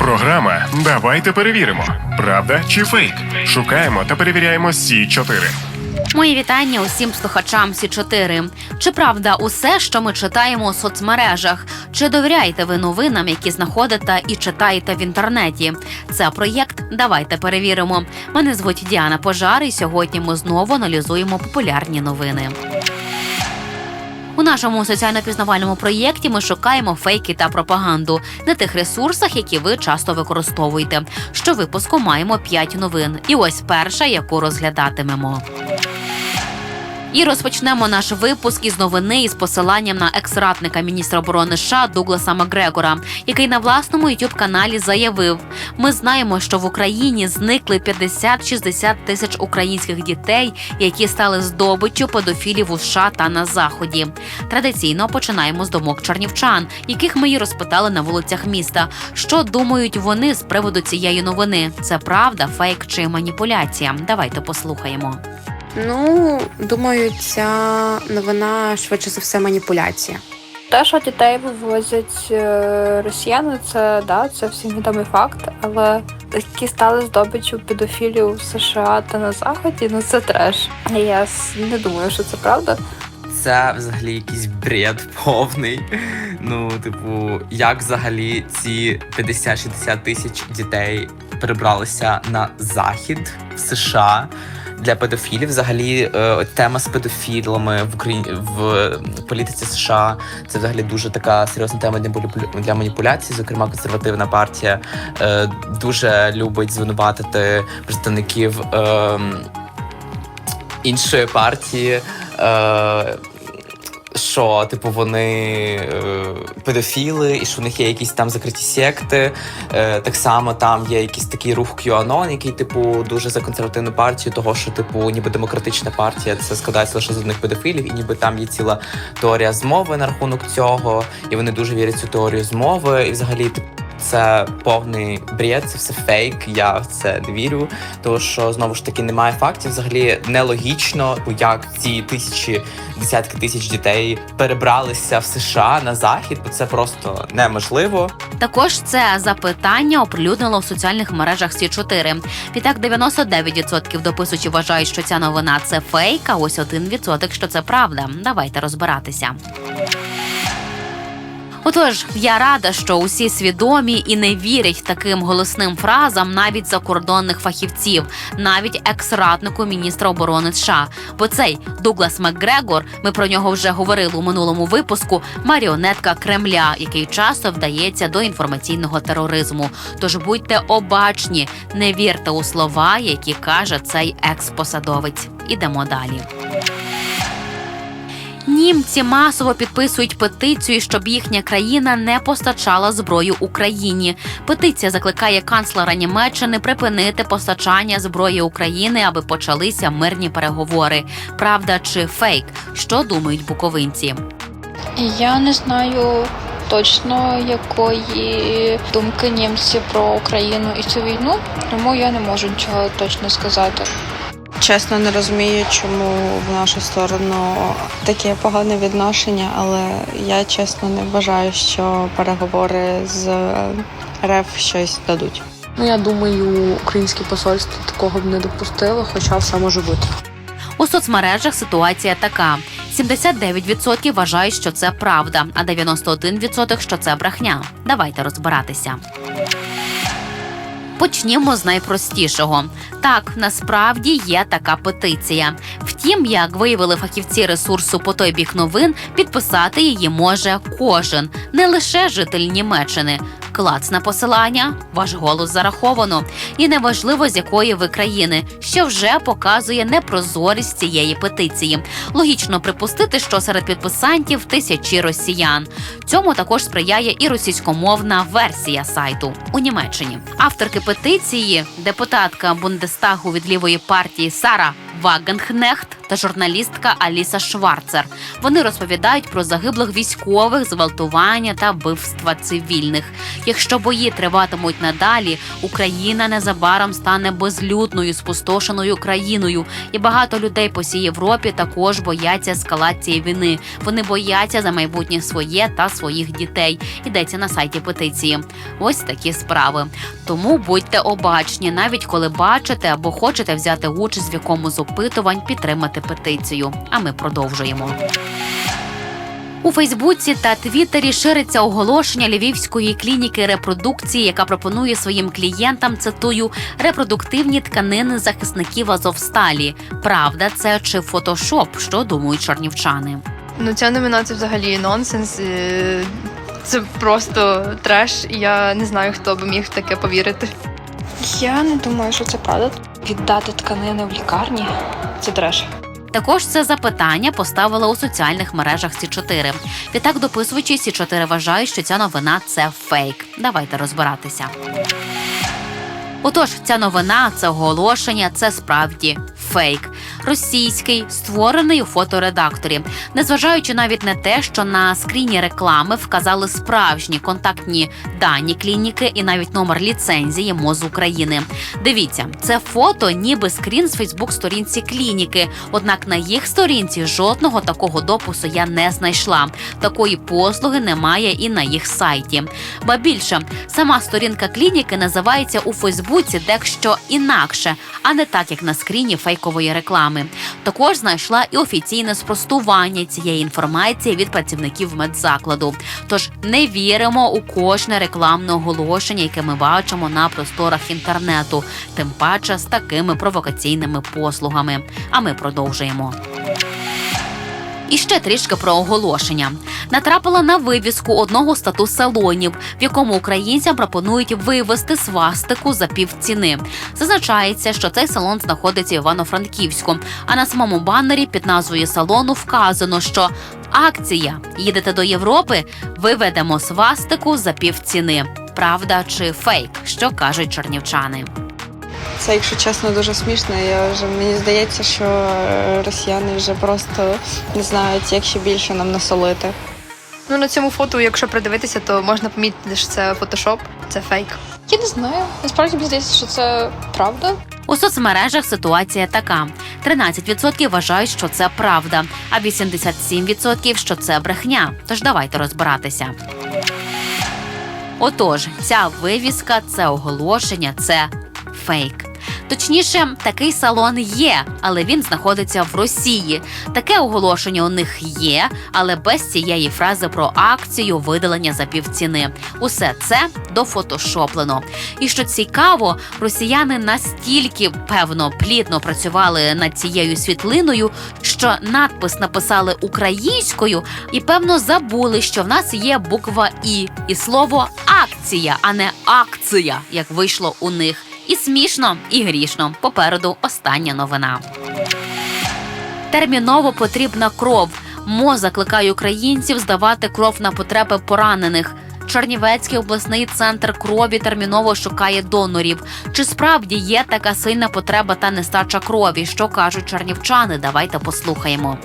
Програма Давайте перевіримо. Правда чи фейк? Шукаємо та перевіряємо Сі 4 Мої вітання усім слухачам Сі 4 Чи правда усе, що ми читаємо у соцмережах? Чи довіряєте ви новинам, які знаходите і читаєте в інтернеті? Це проєкт Давайте перевіримо. Мене звуть Діана Пожар, і сьогодні ми знову аналізуємо популярні новини. У нашому соціально-пізнавальному проєкті ми шукаємо фейки та пропаганду на тих ресурсах, які ви часто використовуєте. Щовипуску маємо 5 новин. І ось перша, яку розглядатимемо. І розпочнемо наш випуск із новини із посиланням на екс-ратника міністра оборони США Дугласа Макгрегора, який на власному youtube каналі заявив: ми знаємо, що в Україні зникли 50-60 тисяч українських дітей, які стали здобиччю педофілів у США та на заході. Традиційно починаємо з думок чернівчан, яких ми й розпитали на вулицях міста. Що думають вони з приводу цієї новини? Це правда, фейк чи маніпуляція? Давайте послухаємо. Ну, думаю, ця новина швидше за все маніпуляція. Те, що дітей вивозять е, росіяни, це да, це всім відомий факт, але які стали здобиччю педофілів в США та на заході, ну це треш. Я не думаю, що це правда. Це взагалі якийсь бред повний. Ну, типу, як взагалі ці 50-60 тисяч дітей перебралися на захід в США для педофілів? Взагалі, е, тема з педофілами в Україні в політиці США це взагалі дуже така серйозна тема для маніпуляцій. Зокрема, консервативна партія е, дуже любить звинуватити представників. Е, іншої партії, е, що, типу, вони е, педофіли, і що в них є якісь там закриті секти. Е, так само там є якийсь такий рух QAnon, який, типу, дуже за консервативну партію, того, що, типу, ніби демократична партія це складається лише з одних педофілів, і ніби там є ціла теорія змови на рахунок цього, і вони дуже вірять в цю теорію змови, і взагалі, типу. Це повний бред, це все фейк. Я в це не вірю. Тому що знову ж таки немає фактів. Взагалі нелогічно, як ці тисячі, десятки тисяч дітей перебралися в США на захід, бо це просто неможливо. Також це запитання оприлюднило в соціальних мережах Сі 4 Відтак 99% дописувачів вважають, що ця новина це фейк, а ось 1% що це правда. Давайте розбиратися. Отож, я рада, що усі свідомі і не вірять таким голосним фразам навіть закордонних фахівців, навіть екс-раднику міністра оборони США. Бо цей Дуглас Макгрегор, ми про нього вже говорили у минулому випуску. Маріонетка Кремля, який часто вдається до інформаційного тероризму. Тож будьте обачні, не вірте у слова, які каже цей екс-посадовець. Ідемо далі. Німці масово підписують петицію, щоб їхня країна не постачала зброю Україні. Петиція закликає канцлера Німеччини припинити постачання зброї України, аби почалися мирні переговори. Правда чи фейк? Що думають буковинці? Я не знаю точно якої думки німці про Україну і цю війну, тому я не можу нічого точно сказати. Чесно, не розумію, чому в нашу сторону таке погане відношення, але я чесно не вважаю, що переговори з РФ щось дадуть. Ну, я думаю, українське посольство такого б не допустило, хоча все може бути. У соцмережах ситуація така: 79% вважають, що це правда, а 91% що це брехня. Давайте розбиратися. Почнімо з найпростішого. Так, насправді є така петиція. Втім, як виявили фахівці ресурсу по той бік новин, підписати її може кожен, не лише житель Німеччини. Клац на посилання, ваш голос зараховано, і неважливо з якої ви країни, що вже показує непрозорість цієї петиції. Логічно припустити, що серед підписантів тисячі росіян. Цьому також сприяє і російськомовна версія сайту у Німеччині. Авторки петиції, депутатка Бундестагу від лівої партії Сара Вагенхнехт та журналістка Аліса Шварцер. Вони розповідають про загиблих військових, зґвалтування та вбивства цивільних. Якщо бої триватимуть надалі, Україна незабаром стане безлюдною, спустошеною країною, і багато людей по всій Європі також бояться ескалації війни. Вони бояться за майбутнє своє та своїх дітей. Йдеться на сайті петиції. Ось такі справи. Тому будьте обачні, навіть коли бачите або хочете взяти участь в якому з опитувань, підтримати петицію. А ми продовжуємо. У Фейсбуці та Твіттері шириться оголошення львівської клініки репродукції, яка пропонує своїм клієнтам цитую репродуктивні тканини захисників Азовсталі. Правда, це чи фотошоп? Що думають чорнівчани? Ну, ця номінація взагалі нонсенс. Це просто треш, і я не знаю, хто би міг в таке повірити. Я не думаю, що це правда. Віддати тканини в лікарні це треш. Також це запитання поставили у соціальних мережах Сі 4 Відтак, дописувачі Сі 4 вважають, що ця новина це фейк. Давайте розбиратися. Отож, ця новина, це оголошення, це справді фейк. Російський, створений у фоторедакторі, незважаючи навіть на те, що на скріні реклами вказали справжні контактні дані клініки і навіть номер ліцензії МОЗ України. Дивіться, це фото, ніби скрін з Фейсбук-сторінці клініки. Однак на їх сторінці жодного такого допису я не знайшла. Такої послуги немає і на їх сайті. Ба більше, сама сторінка клініки називається у Фейсбуці дещо інакше, а не так, як на скріні фейкової реклами. Також знайшла і офіційне спростування цієї інформації від працівників медзакладу. Тож не віримо у кожне рекламне оголошення, яке ми бачимо на просторах інтернету, тим паче з такими провокаційними послугами. А ми продовжуємо. І ще трішки про оголошення. Натрапила на вивіску одного з статус-салонів, в якому українцям пропонують вивести свастику за півціни. Зазначається, що цей салон знаходиться в Івано-Франківську. А на самому баннері під назвою салону вказано, що акція їдете до Європи, виведемо свастику за півціни. Правда чи фейк? Що кажуть чернівчани? Це, якщо чесно, дуже смішно. Я вже мені здається, що е, росіяни вже просто не знають, як ще більше нам насолити. Ну на цьому фото, якщо придивитися, то можна помітити, що це фотошоп, це фейк. Я не знаю. Насправді мені здається, що це правда. У соцмережах ситуація така: 13% вважають, що це правда, а 87% що це брехня. Тож давайте розбиратися. Отож, ця вивіска, це оголошення, це фейк. Точніше, такий салон є, але він знаходиться в Росії. Таке оголошення у них є, але без цієї фрази про акцію видалення за півціни. Усе це дофотошоплено. І що цікаво, росіяни настільки певно плідно працювали над цією світлиною, що надпис написали українською, і певно забули, що в нас є буква І і слово акція, а не акція, як вийшло у них. І смішно, і грішно. Попереду остання новина. Терміново потрібна кров. МОЗ закликає українців здавати кров на потреби поранених. Чернівецький обласний центр крові терміново шукає донорів. Чи справді є така сильна потреба та нестача крові? Що кажуть чернівчани? Давайте послухаємо.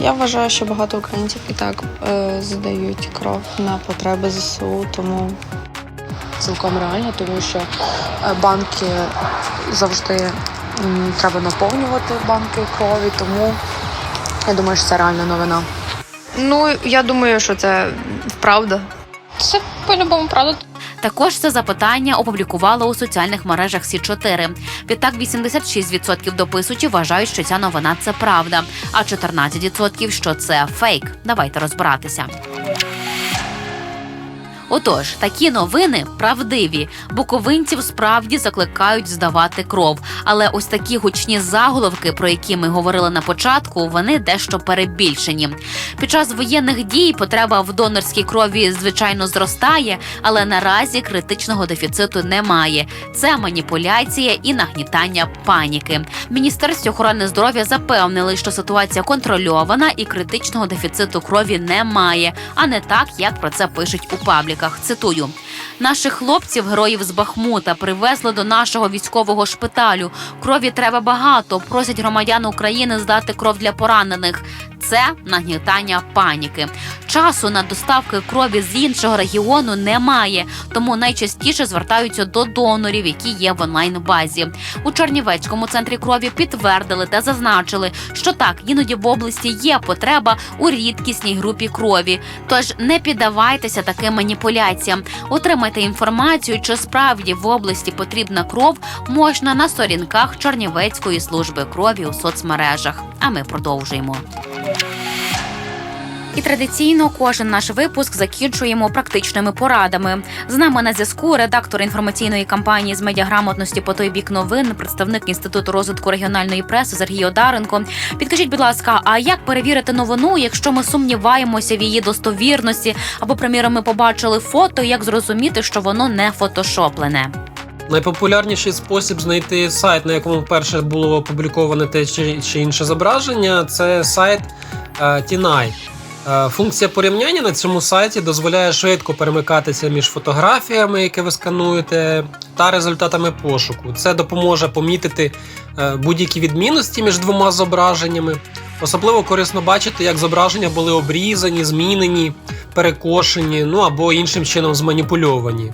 Я вважаю, що багато українців і так е, здають кров на потреби ЗСУ, тому Цілком реально, тому що е, банки завжди треба наповнювати банки крові, тому я думаю, що це реальна новина. Ну я думаю, що це правда. Це по-любому правда. Також це запитання опублікували у соціальних мережах Сі 4 Відтак 86% дописувачів вважають, що ця новина це правда, а 14% що це фейк. Давайте розбиратися. Отож, такі новини правдиві. Буковинців справді закликають здавати кров. Але ось такі гучні заголовки, про які ми говорили на початку, вони дещо перебільшені. Під час воєнних дій потреба в донорській крові звичайно зростає, але наразі критичного дефіциту немає. Це маніпуляція і нагнітання паніки. В Міністерстві охорони здоров'я запевнили, що ситуація контрольована і критичного дефіциту крові немає, а не так, як про це пишуть у пабліках. Пабліках. Цитую: наших хлопців, героїв з Бахмута, привезли до нашого військового шпиталю. Крові треба багато. Просять громадян України здати кров для поранених. Це нагнітання паніки. Часу на доставки крові з іншого регіону немає, тому найчастіше звертаються до донорів, які є в онлайн-базі. У Чернівецькому центрі крові підтвердили та зазначили, що так іноді в області є потреба у рідкісній групі крові. Тож не піддавайтеся таким маніпуляціям. Отримайте інформацію, чи справді в області потрібна кров, можна на сторінках Чернівецької служби крові у соцмережах. А ми продовжуємо. І традиційно кожен наш випуск закінчуємо практичними порадами. З нами на зв'язку редактор інформаційної кампанії з медіаграмотності по той бік новин, представник інституту розвитку регіональної преси Сергій Одаренко. Підкажіть, будь ласка, а як перевірити новину, якщо ми сумніваємося в її достовірності, або, приміром, ми побачили фото, як зрозуміти, що воно не фотошоплене? Найпопулярніший спосіб знайти сайт, на якому вперше було опубліковане те чи, інше зображення, це сайт е. Е, Функція порівняння на цьому сайті дозволяє швидко перемикатися між фотографіями, які ви скануєте, та результатами пошуку. Це допоможе помітити е, будь-які відмінності між двома зображеннями. Особливо корисно бачити, як зображення були обрізані, змінені, перекошені, ну або іншим чином зманіпульовані.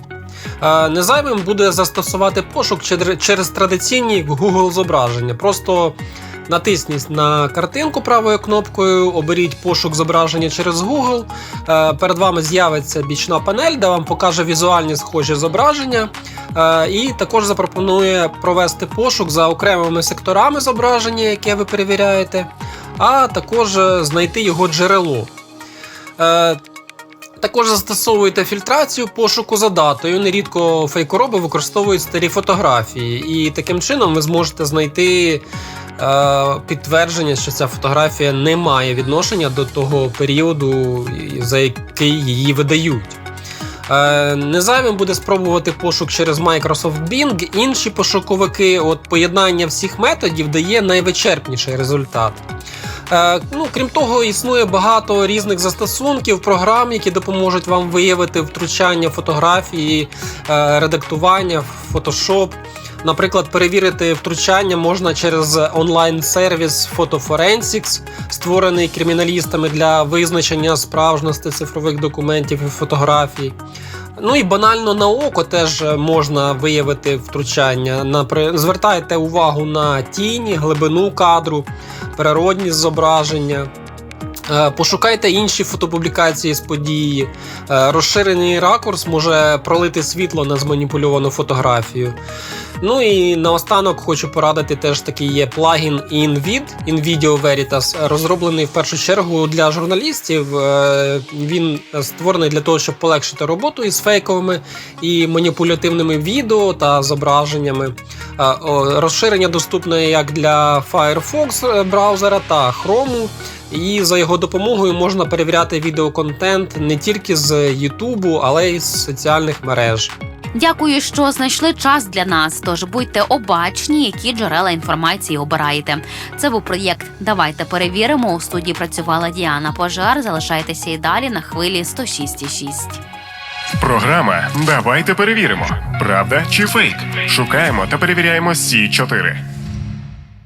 Е, Незайвим буде застосувати пошук через традиційні Google зображення. Просто натисніть на картинку правою кнопкою, оберіть пошук зображення через Google. Е, Перед вами з'явиться бічна панель, де вам покаже візуальні схожі зображення. Е, І також запропонує провести пошук за окремими секторами зображення, яке ви перевіряєте, а також е, знайти його джерело. Також застосовуєте фільтрацію пошуку за датою. Нерідко фейкороби використовують старі фотографії, і таким чином ви зможете знайти підтвердження, що ця фотографія не має відношення до того періоду, за який її видають. Е, Незайвим буде спробувати пошук через Microsoft Bing. Інші пошуковики, от поєднання всіх методів дає найвичерпніший результат. Е, ну, крім того, існує багато різних застосунків, програм, які допоможуть вам виявити втручання фотографії, е, редактування, Photoshop. Наприклад, перевірити втручання можна через онлайн-сервіс PhotoForensics, створений криміналістами для визначення справжності цифрових документів і фотографій. Ну і банально на око теж можна виявити втручання. Напри- Звертайте увагу на тіні, глибину кадру, природні зображення. Е, Пошукайте інші фотопублікації з події. Е, Розширений ракурс може пролити світло на зманіпульовану фотографію. Ну і наостанок хочу порадити теж такий є плагін InVid, InVideo Veritas, розроблений в першу чергу для журналістів. Е, Він створений для того, щоб полегшити роботу із фейковими і маніпулятивними відео та зображеннями. Розширення доступне як для Firefox браузера та Chrome. І за його допомогою можна перевіряти відеоконтент не тільки з Ютубу, але й з соціальних мереж. Дякую, що знайшли час для нас. Тож будьте обачні, які джерела інформації обираєте. Це був проєкт. Давайте перевіримо. У студії працювала Діана Пожар. Залишайтеся і далі на хвилі 106,6. Програма Давайте перевіримо. Правда чи фейк? Шукаємо та перевіряємо Сі 4